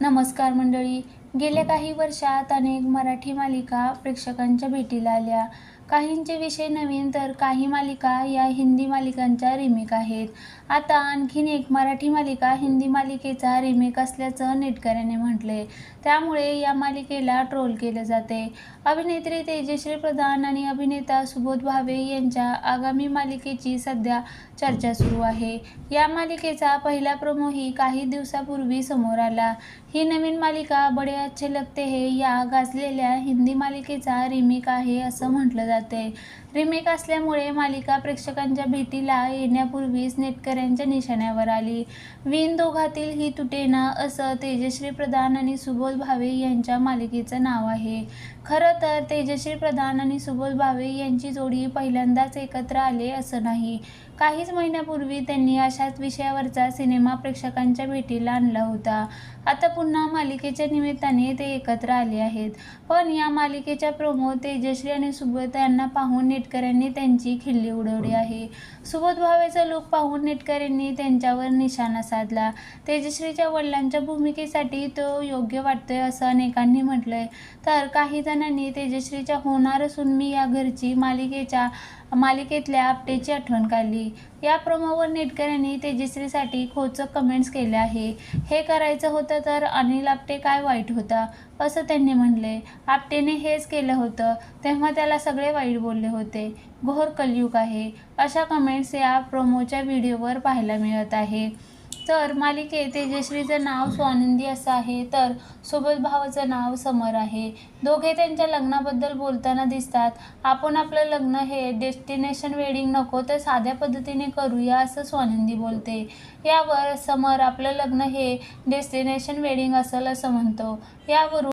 नमस्कार मंडळी. गेल्या काही वर्षात अनेक मराठी मालिका प्रेक्षकांच्या भेटीला आल्या. काहींचे विषय नवीन तर काही मालिका या हिंदी मालिकांच्या रिमेक आहेत. आता आणखीन एक मराठी मालिका हिंदी मालिकेचा रिमेक असल्याचं नेटकऱ्याने म्हटले त्यामुळे या मालिकेला ट्रोल केले जाते. अभिनेत्री तेजश्री प्रधान आणि अभिनेता सुबोध भावे यांच्या आगामी मालिकेची सध्या चर्चा सुरू आहे. या मालिकेचा पहिला प्रोमोही काही दिवसापूर्वी समोर आला. ही नवीन मालिका बडे अच्छे लगते हे या गाजलेल्या हिंदी मालिकेचा रिमेक आहे असं म्हटलं जाते रिमेक असल्यामुळे मालिका प्रेक्षकांच्या भेटीला येण्यापूर्वीच नेटकऱ्यांच्या निशाण्यावर आली. विण दोघातील ही तुटेना असं तेजश्री प्रधान आणि सुबोध भावे यांच्या मालिकेचं नाव आहे. खरं तर तेजश्री प्रधान आणि सुबोध भावे यांची जोडी पहिल्यांदाच एकत्र आले असं नाही. काहीच महिन्यापूर्वी त्यांनी अशाच विषयावरचा सिनेमा प्रेक्षकांच्या भेटीला आणला होता. आता पुन्हा मालिकेच्या निमित्ताने ते एकत्र आले आहेत. पण या मालिकेच्या प्रोमो तेजश्री आणि सुबोध यांना पाहून नेटकऱ्यांनी त्यांची खिल्ली उडवली आहे. सुबोध भावेचा लूक पाहून नेटकऱ्यांनी त्यांच्यावर निशाणा साधला. तेजश्रीच्या वडिलांच्या भूमिकेसाठी तो योग्य वाटतोय असं अनेकांनी म्हटलंय. तर काही जणांनी तेजश्रीच्या होणार असून मी या घरची मालिकेच्या मालिकेतल्या आपटेची आठवण काढली. या प्रोमोवर नेटकऱ्यांनी तेजश्रीसाठी खोचक कमेंट्स केल्या आहे. हे करायचं होतं तर अनिल आपटे काय वाईट होता असं त्यांनी म्हणले. आपटेने हेच केलं होतं. तेव्हा त्याला सगळे वाईट बोलले होते. घोर कलयुग आहे. अशा कमेंट्स या प्रोमोच्या व्हिडिओवर पाहायला मिळत आहे. तर मालिकेत तेजश्रीचं नाव स्वानंदी असं आहे. तर सोबत भावाचं नाव समर आहे. दोघे त्यांच्या लग्नाबद्दल बोलताना दिसतात. आपण आपलं लग्न हे डेस्टिनेशन वेडिंग नको तर साध्या पद्धतीने करूया असं स्वानंदी बोलते. यावर समर आपलं लग्न हे डेस्टिनेशन वेडिंग असेल असं म्हणतो. यावरून